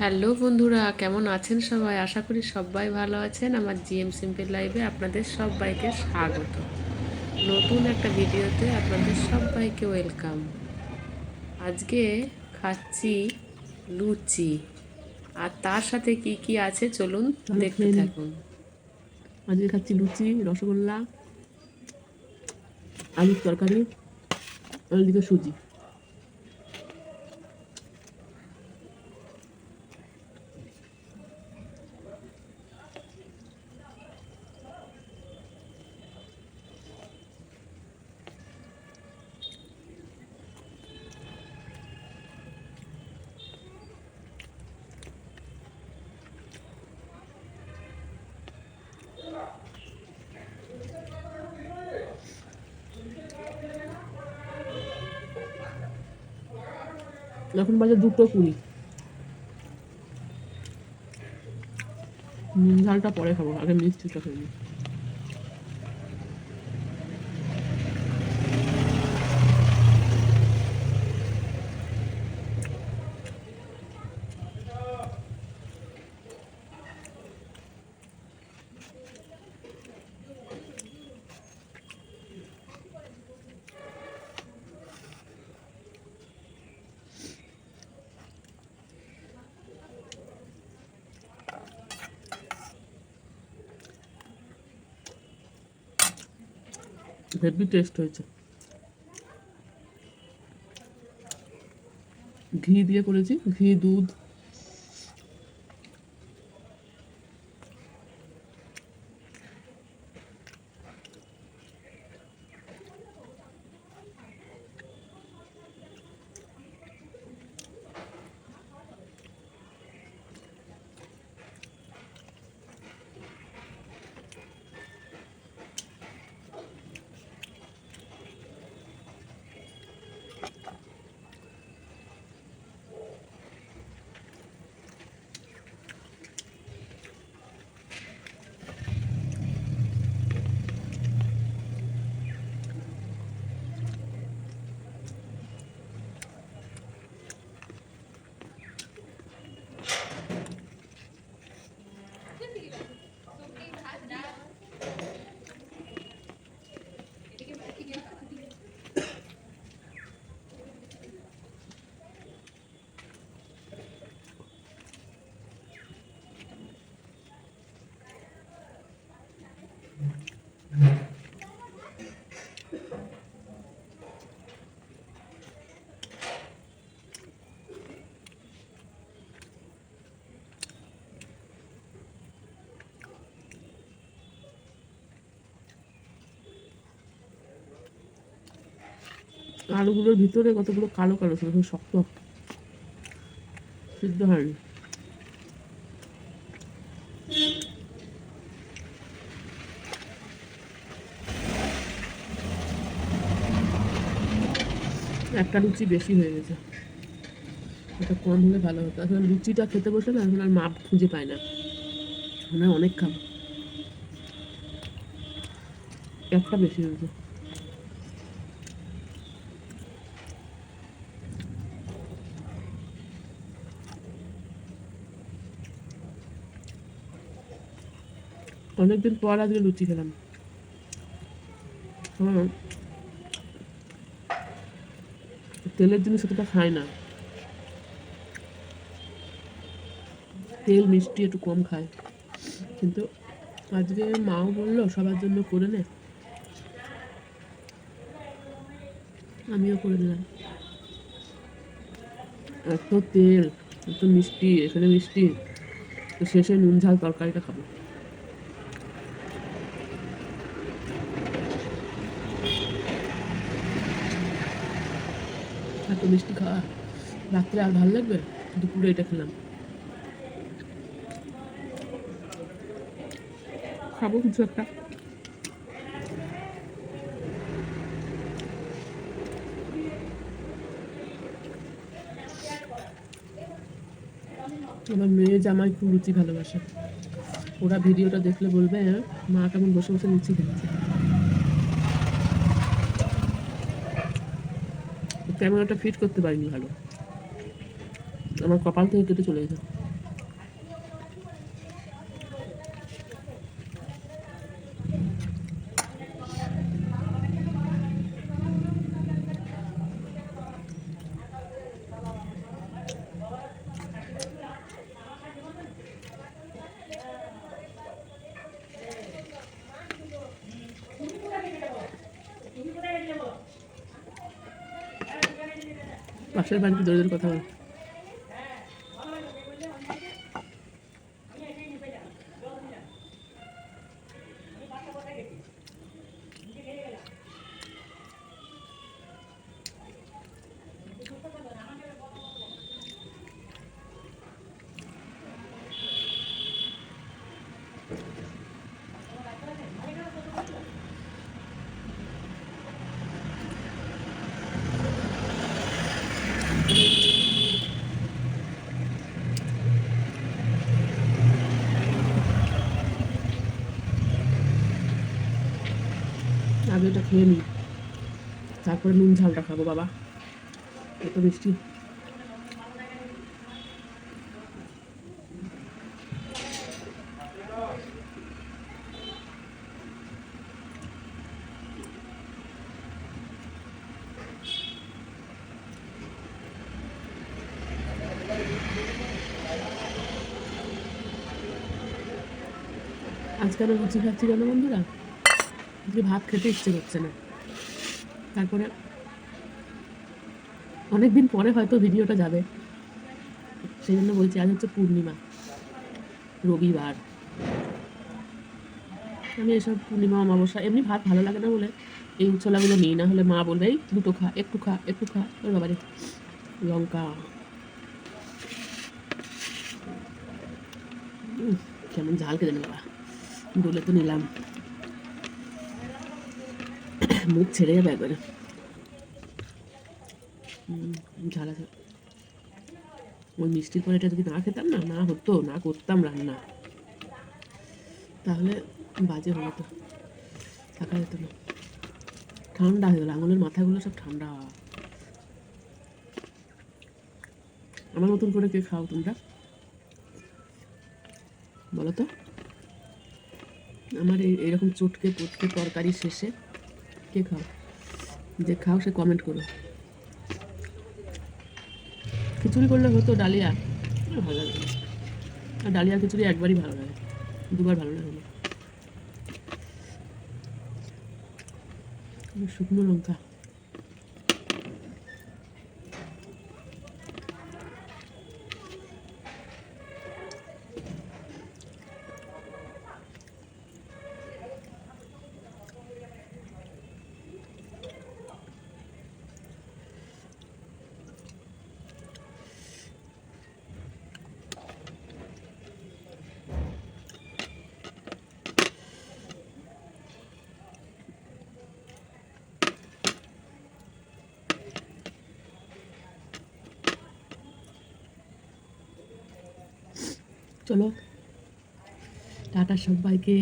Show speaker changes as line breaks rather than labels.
Hello বন্ধুরা কেমন আছেন সবাই? আশা করি সবাই ভালো আছেন। আমার জিএম সিম্পল লাইভে আপনাদের সবাইকে স্বাগত। নতুন একটা ভিডিওতে আপনাদের সবাইকে ওয়েলকাম। আজকে খাচ্ছি লুচি। আর তার সাথে কি কি আছে চলুন
চলো
দেখতে থাকুন।
আজকে খাচ্ছি লুচি রসগোল্লা আলুর তরকারি আর দিকে সুজি। এখন বাজে দুটো কুড়ি। নুন ঝালটা পরে খাব আগে মিষ্টিটা খাব হেভি টেস্ট হয়েছে ঘি দিয়ে করেছি ঘি দুধ আলুগুলোর ভিতরে কতগুলো কালো কালো ছিল শক্ত সিদ্ধ হয়নি। একটা লুচি বেশি হয়ে গেছে। এটা কম হলে ভালো হতো। আসলে লুচিটা খেতে বসে না এখন আর মাপ খুঁজে পায় না। মানে অনেক খাব। একটা বেশি হয়েছে। অনেকদিন পর আজকে লুচি খেলাম। হ্যাঁ। তেলের জিনিস অতটা খাই না। তেল মিষ্টি একটু কম খায় কিন্তু আজকে মাও বলল সবার জন্য করে নে। আমিও করে দিলাম। এত তেল, এত মিষ্টি, এখানে মিষ্টি। শেষে নুন ঝাল তরকারিটা খাব। এত মিষ্টি খাওয়া। রাত্রে আর ভালো লাগবে? দুপুরে এটা খেলাম। খাব কিছু একটা। আমার মেয়ে জামাই খুব লুচি ভালোবাসে। ওরা ভিডিওটা দেখলে বলবে "হ্যাঁ, মা কেমন বসে বসে লুচি খাচ্ছে ক্যামেরাটা ফিট করতে পারিনি ভালো। আমার কপাল থেকে কেটে চলে গেছে। পাশের বাড়িতে দৌড়ে দৌড়ে কথা বলে আগে এটা খেয়ে নিই। তারপরে নুন ঝালটা খাব বাবা। এত মিষ্টি। আজকাল লুচি খাচ্ছি কেন বন্ধুরা? আজকে ভাত খেতে ইচ্ছে করছে না। তারপরে অনেক দিন পরে হয়তো ভিডিওটা যাবে। সেই জন্য বলছি, আজ হচ্ছে পূর্ণিমা, রবিবার। আমি এসব পূর্ণিমা, অমাবস্যা, এমনি ভাত ভালো লাগে না বলে এই ছোলাগুলো নিই না, হলে মা বলবে, এই দুটো খা, একটু খা একটু খা। ওর বাবারে, লঙ্কা। কেমন ঝাল না বাবা। ডলে তো নিলাম। মুখ ছেড়ে যাবে একবারে। ওই মিষ্টির পরে এটা যদি না খেতাম না না হতো, না করতাম রান্না। তাহলে বাজে হলো তো থাকা যেত না। ঠান্ডা হয়ে গেল, আঙুলের মাথাগুলো সব ঠান্ডা। আমার মতন করে কে খাও তোমরা? বলো তো। আমার এই এরকম চটকে, পটকে তরকারি শেষে কে খাও? যে খাও, সে কমেন্ট করো। খিচুড়ি করলে হতো ডালিয়া। ভালো লাগে। আর ডালিয়া খিচুড়ি একবারই ভালো লাগে। দুবার ভালো লাগে। শুকনো লঙ্কা। চলো। টাটা সবাইকে।